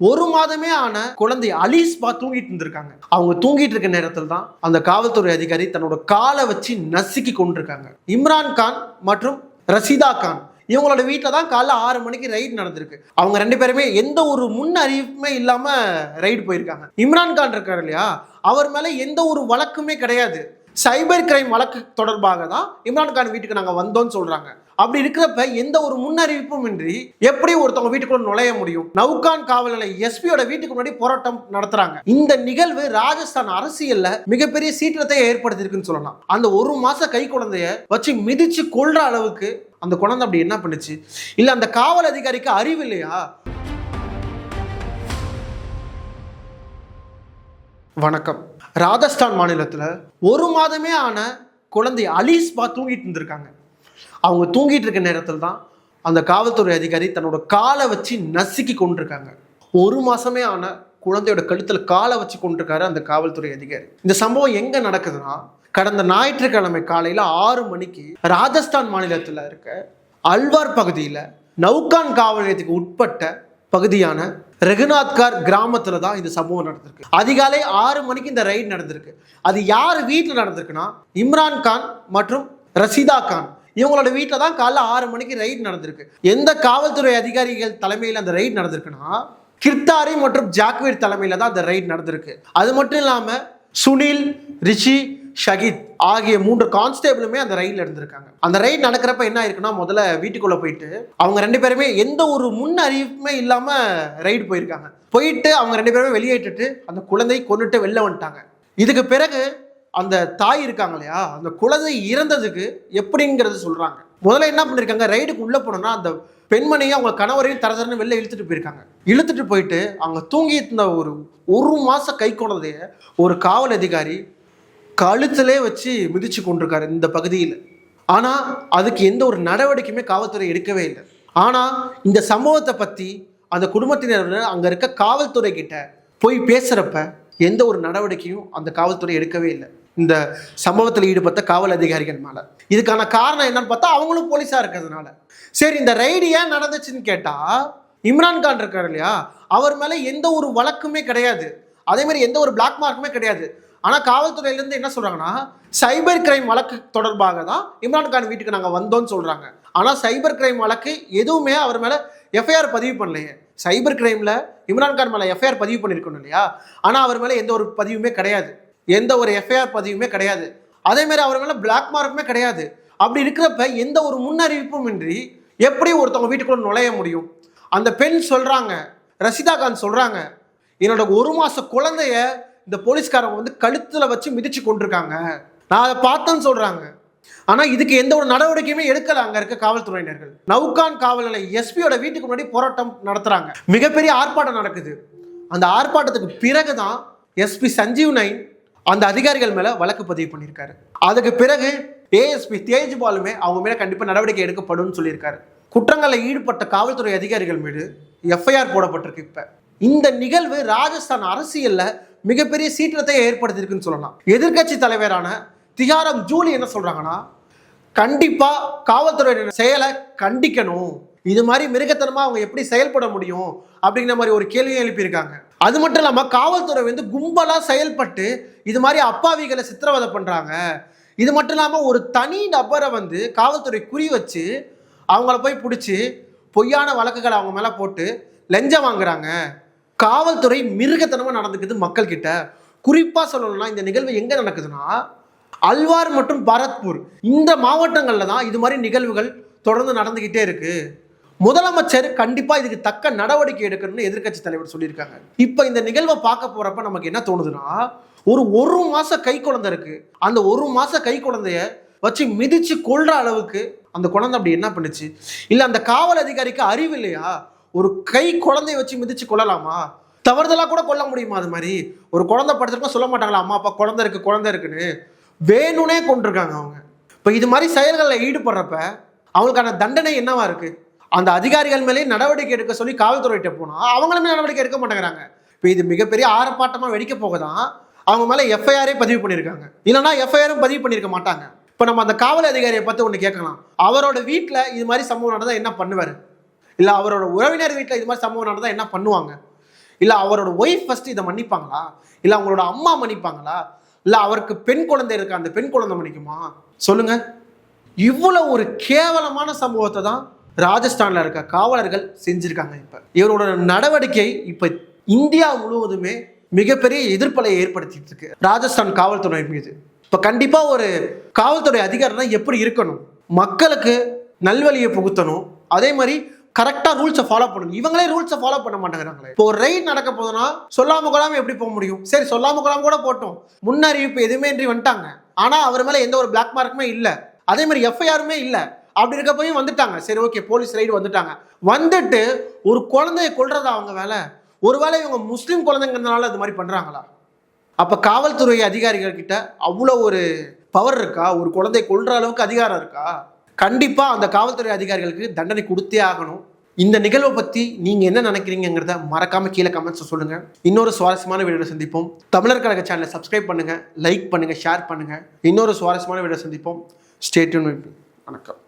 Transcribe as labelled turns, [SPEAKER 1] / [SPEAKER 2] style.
[SPEAKER 1] ஒரு மாதமே ஆன குழந்தை அலீஸ்பா தூங்கிட்டு இருந்திருக்காங்க. அவங்க தூங்கிட்டு இருக்க நேரத்தில் தான் அந்த காவல்துறை அதிகாரி தன்னோட காலை வச்சு நசுக்கி கொண்டிருக்காங்க இம்ரான் கான் மற்றும் ரஷீதா கான் இவங்களோட வீட்டில் தான் காலைல ஆறு மணிக்கு ரைடு நடந்திருக்கு. அவங்க ரெண்டு பேருமே எந்த ஒரு முன் அறிவிப்புமே இல்லாம ரைடு போயிருக்காங்க. இம்ரான் கான் இருக்கார் இல்லையா? அவர் மேல எந்த ஒரு வழக்குமே கிடையாது. சைபர் கிரைம் வழக்கு தொடர்பாக தான் இம்ரான் கான் வீட்டுக்கு நாங்கள் வந்தோம்னு சொல்றாங்க. அப்படி இருக்கிறப்ப எந்த ஒரு முன்னறிவிப்பும் இன்றி எப்படி ஒருத்தவங்க வீட்டுக்குள்ள நுழைய முடியும்? நவுகான் காவல் நிலைய எஸ்பியோட வீட்டுக்கு முன்னாடி போராட்டம் நடத்துறாங்க. இந்த நிகழ்வு ராஜஸ்தான் அரசியல்ல மிகப்பெரிய சீற்றத்தை ஏற்படுத்தியிருக்குன்னு சொல்லலாம். அந்த ஒரு மாச கை குழந்தைய வச்சு மிதிச்சு கொள்ற அளவுக்கு அந்த குழந்தை அப்படி என்ன பண்ணுச்சு? இல்ல அந்த காவல் அதிகாரிக்கு அறிவு இல்லையா? வணக்கம். ராஜஸ்தான் மாநிலத்தில் ஒரு மாதமே ஆன குழந்தை அலீஸ்பா தூங்கிட்டு இருந்திருக்காங்க. அவங்க தூங்கிட்டு இருக்க நேரத்தில் தான் அந்த காவல்துறை அதிகாரி தன்னோட காலை வச்சு நசுக்கி கொண்டிருக்காங்க. ஒரு மாசமே ஆன குழந்தையோட கழுத்தில் காலை வச்சு கொண்டிருக்காரு அந்த காவல்துறை அதிகாரி. இந்த சம்பவம் எங்க நடக்குதுன்னா கடந்த ஞாயிற்றுக்கிழமை காலையில ஆறு மணிக்கு ராஜஸ்தான் மாநிலத்தில் இருக்க அல்வார் பகுதியில் நவுகான் காவல் நிலையத்துக்கு உட்பட்ட பகுதியான ரகுநாத்கார் கிராமத்துல தான் இந்த சம்பவம் நடந்திருக்கு. அதிகாலை ஆறு மணிக்கு இந்த ரைடு நடந்திருக்கு. அது யார் வீட்டில் நடந்திருக்குன்னா இம்ரான் கான் மற்றும் ரஷீதா கான். இவங்களோட வீட்டில் தான் காலைல ஆறு மணிக்கு ரைட் நடந்திருக்கு. எந்த காவல்துறை அதிகாரிகள் தலைமையில் அந்த ரைட் நடந்திருக்குன்னா கிர்தாரி மற்றும் ஜாக்வீர் தலைமையில் தான் அந்த ரைட் நடந்திருக்கு. அது மட்டும் இல்லாமல் சுனில் ரிஷி ஷகித் ஆகிய மூன்று கான்ஸ்டேபிளுமே அந்த ரயிலில் இருந்திருக்காங்க. அந்த ரயில் நடக்கிறப்ப என்ன ஆயிருக்குன்னா முதல்ல வீட்டுக்குள்ள போயிட்டு அவங்க ரெண்டு பேருமே எந்த ஒரு முன் அறிவிப்புமே இல்லாம ரைடு போயிருக்காங்க. போயிட்டு அவங்க ரெண்டு பேருமே வெளியேட்டுட்டு அந்த குழந்தை கொண்டுட்டு வெளில வந்துட்டாங்க. இதுக்கு பிறகு அந்த தாய் இருக்காங்க இல்லையா? அந்த குழந்தை இறந்ததுக்கு எப்படிங்கிறது சொல்கிறாங்க முதல்ல என்ன பண்ணியிருக்காங்க ரைடுக்கு உள்ளே போனோம்னா அந்த பெண்மணியை அவங்க கணவரையும் தர தரன்னு வெளில இழுத்துட்டு போயிருக்காங்க. இழுத்துட்டு போயிட்டு அவங்க தூங்கி இருந்த ஒரு ஒரு மாதம் கை கொண்டதைய ஒரு காவல் அதிகாரி கழுத்திலே வச்சு மிதிச்சு கொண்டிருக்காரு இந்த பகுதியில். ஆனால் அதுக்கு எந்த ஒரு நடவடிக்கையுமே காவல்துறை எடுக்கவே இல்லை. ஆனால் இந்த சம்பவத்தை பற்றி அந்த குடும்பத்தினர் அங்கே இருக்க காவல்துறை கிட்ட போய் பேசுகிறப்ப எந்த ஒரு நடவடிக்கையும் அந்த காவல்துறை எடுக்கவே இல்லை. இந்த சம்பவத்தில் ஈடுபட்ட காவல் அதிகாரிகள் மேலே. இதுக்கான காரணம் என்னன்னு பார்த்தா அவங்களும் போலீஸாக இருக்கிறதுனால. சரி இந்த ரைடு ஏன் நடந்துச்சுன்னு கேட்டால் இம்ரான் கான் இருக்கார் இல்லையா? அவர் மேலே எந்த ஒரு வழக்குமே கிடையாது. அதே மாதிரி எந்த ஒரு பிளாக் மார்க்குமே கிடையாது. ஆனால் காவல்துறையிலேருந்து என்ன சொல்கிறாங்கன்னா சைபர் கிரைம் வழக்கு தொடர்பாக தான் இம்ரான் கான் வீட்டுக்கு நாங்கள் வந்தோம்னு சொல்கிறாங்க ஆனால் சைபர் கிரைம் வழக்கு எதுவுமே அவர் மேலே எஃப்ஐஆர் பதிவு பண்ணலையே. சைபர் கிரைமில் இம்ரான் கான் மேலே எஃப்ஐஆர் பதிவு பண்ணியிருக்கணும் இல்லையா? ஆனால் அவர் மேலே எந்த ஒரு பதிவுமே கிடையாது. எந்த ஒரு எஃப்ஐஆர் பதிவுமே கிடையாது. அதேமாரி அவர் மேலே பிளாக் மார்க்குமே கிடையாது. அப்படி இருக்கிறப்ப எந்த ஒரு முன்னறிவிப்பும் இன்றி எப்படி ஒருத்தவங்க வீட்டுக்குள்ள நுழைய முடியும்? அந்த பெண் சொல்கிறாங்க ரசிதா கான் சொல்கிறாங்க என்னோட ஒரு மாத குழந்தைய இந்த போலீஸ்காரங்க வந்து கழுத்தில் வச்சு மிதிச்சு கொண்டிருக்காங்க. நான் அதை பார்த்தேன்னு சொல்கிறாங்க ஆனால் இதுக்கு எந்த ஒரு நடவடிக்கையுமே எடுக்கல அங்கே இருக்க காவல்துறையினர்கள். நவுகான் காவல் நிலைய எஸ்பியோட வீட்டுக்கு முன்னாடி போராட்டம் நடத்துகிறாங்க மிகப்பெரிய ஆர்ப்பாட்டம் நடக்குது. அந்த ஆர்ப்பாட்டத்துக்கு பிறகு தான் எஸ்பி சஞ்சீவ் நைன் அந்த அதிகாரிகள் மேலே வழக்கு பதிவு பண்ணியிருக்காரு. அதுக்கு பிறகு ஏஎஸ்பி தேஜ்பாலுமே அவங்க மேலே கண்டிப்பாக நடவடிக்கை எடுக்கப்படும் சொல்லியிருக்காரு. குற்றங்களில் ஈடுபட்ட காவல்துறை அதிகாரிகள் மீது எஃப்ஐஆர் போடப்பட்டிருக்கு இப்போ. இந்த நிகழ்வு ராஜஸ்தான் அரசியலில் மிகப்பெரிய சீற்றத்தை ஏற்படுத்தியிருக்குன்னு சொல்லலாம். எதிர்க்கட்சி தலைவரான திகாரம் ஜூலி என்ன சொல்கிறாங்கன்னா கண்டிப்பாக காவல்துறையினர் செயலை கண்டிக்கணும். இது மாதிரி மிருகத்தனமாக அவங்க எப்படி செயல்பட முடியும்? அப்படிங்கிற மாதிரி ஒரு கேள்வியை எழுப்பியிருக்காங்க. அது மட்டும் இல்லாமல் காவல்துறை வந்து கும்பலாக செயல்பட்டு இது மாதிரி அப்பாவிகளை சித்திரவதை பண்ணுறாங்க இது மட்டும் இல்லாமல் ஒரு தனி நபரை வந்து காவல்துறை குறி வச்சு அவங்கள போய் பிடிச்சி பொய்யான வழக்குகளை அவங்க மேலே போட்டு லஞ்சம் வாங்குறாங்க. காவல்துறை மிருகத்தனமாக நடந்துக்குது மக்கள் கிட்ட குறிப்பா சொல்லணும்னா இந்த நிகழ்வு எங்கே நடக்குதுன்னா அல்வார் மற்றும் பரத்பூர் இந்த மாவட்டங்களில் தான் இது மாதிரி நிகழ்வுகள் தொடர்ந்து நடந்துக்கிட்டே இருக்குது முதலமைச்சர் கண்டிப்பா இதுக்கு தக்க நடவடிக்கை எடுக்கணும்னு எதிர்க்கட்சி தலைவர் சொல்லியிருக்காங்க. இப்ப இந்த நிகழ்வை பார்க்க போறப்ப நமக்கு என்ன தோணுதுன்னா ஒரு ஒரு மாச கை குழந்தை இருக்கு. அந்த ஒரு மாச கை குழந்தைய வச்சு மிதிச்சு கொள்ற அளவுக்கு அந்த குழந்தை அப்படி என்ன பண்ணுச்சு? இல்ல அந்த காவல் அதிகாரிக்கு அறிவு இல்லையா? ஒரு கை குழந்தைய வச்சு மிதிச்சு கொள்ளலாமா தவறுதலா கூட கொல்ல முடியுமா அது மாதிரி? ஒரு குழந்தை படுத்திருக்கோம் சொல்ல மாட்டாங்களா? அம்மா அப்பா குழந்தை இருக்கு குழந்தை இருக்குன்னு வேணும்னே கொண்டிருக்காங்க அவங்க. இப்போ இது மாதிரி செயல்களில் ஈடுபடுறப்ப அவங்களுக்கான தண்டனை என்னவா இருக்கு? அந்த அதிகாரிகள் மேலே நடவடிக்கை எடுக்க சொல்லி காவல்துறையிட்ட போனால் அவங்களுமே நடவடிக்கை எடுக்க மாட்டேங்கிறாங்க. இப்போ இது மிகப்பெரிய ஆரப்பாட்டமாக வெடிக்க போகதான். அவங்க மேலே எஃப்ஐஆரே பதிவு பண்ணியிருக்காங்க. இல்லைன்னா எஃப்ஐஆரும் பதிவு பண்ணியிருக்க மாட்டாங்க. இப்போ நம்ம அந்த காவல் அதிகாரியை பார்த்து ஒன்று கேட்கலாம். அவரோட வீட்டில் இது மாதிரி சம்பவம் நடந்தால் என்ன பண்ணுவார்? இல்லை அவரோட உறவினர் வீட்டில் இது மாதிரி சம்பவம் நடந்தால் என்ன பண்ணுவாங்க? இல்லை அவரோட ஒய்ஃப் ஃபஸ்ட்டு இதை மன்னிப்பாங்களா? இல்லை அவங்களோட அம்மா மன்னிப்பாங்களா? இல்லை அவருக்கு பெண் குழந்தை இருக்கா? அந்த பெண் குழந்தை மன்னிக்குமா? சொல்லுங்கள் இவ்வளோ ஒரு கேவலமான சம்பவத்தை தான் ராஜஸ்தான்ல இருக்க காவலர்கள் செஞ்சிருக்காங்க இப்ப. இவரோட நடவடிக்கை இப்ப இந்தியா முழுவதுமே மிகப்பெரிய எதிர்ப்பலை ஏற்படுத்திட்டு இருக்கு. ராஜஸ்தான் காவல்துறை மீது. இப்ப கண்டிப்பா ஒரு காவல்துறை அதிகாரினா எப்படி இருக்கணும்? மக்களுக்கு நல்வழியை புகுத்தணும். அதே மாதிரி கரெக்டா ரூல்ஸை ஃபாலோ பண்ணணும். இவங்களே ரூல்ஸை ஃபாலோ பண்ண மாட்டேங்கிறாங்களே. இப்போ ஒரு ரைட் நடக்க போதுன்னா சொல்லாம கொள்ளாம எப்படி போக முடியும்? சரி சொல்லாம கொள்ளாம கூட போட்டோம். முன்னறிவிப்பு எதுவுமே இன்றி வந்துட்டாங்க. ஆனா அவர் மேல எந்த ஒரு பிளாக் மார்க்குமே இல்ல. அதே மாதிரி எஃப்ஐஆருமே இல்லை. அப்படி இருக்க வந்துட்டாங்க. சரி ஓகே போலீஸ் ரைடு வந்துட்டாங்க. வந்துட்டு ஒரு குழந்தைய கொள்றதா அவங்க வேலை? ஒருவேளை இவங்க முஸ்லீம் குழந்தைங்கிறதுனால அது மாதிரி பண்ணுறாங்களா அப்போ காவல்துறை அதிகாரிகள் கிட்ட அவ்வளோ ஒரு பவர் இருக்கா? ஒரு குழந்தை கொள்ற அளவுக்கு அதிகாரம் இருக்கா? கண்டிப்பாக அந்த காவல்துறை அதிகாரிகளுக்கு தண்டனை கொடுத்தே ஆகணும். இந்த நிகழ்வை பற்றி நீங்கள் என்ன நினைக்கிறீங்கிறத மறக்காமல் கீழே கமெண்ட்ஸை சொல்லுங்கள் இன்னொரு சுவாரஸ்யமான வீடியோ சந்திப்போம். தமிழர் கழக சேனலை சப்ஸ்கிரைப் பண்ணுங்கள் லைக் பண்ணுங்கள் ஷேர் பண்ணுங்கள் இன்னொரு சுவாரஸ்யமான வீடியோ சந்திப்போம். ஸ்டேட்யூன் வணக்கம்.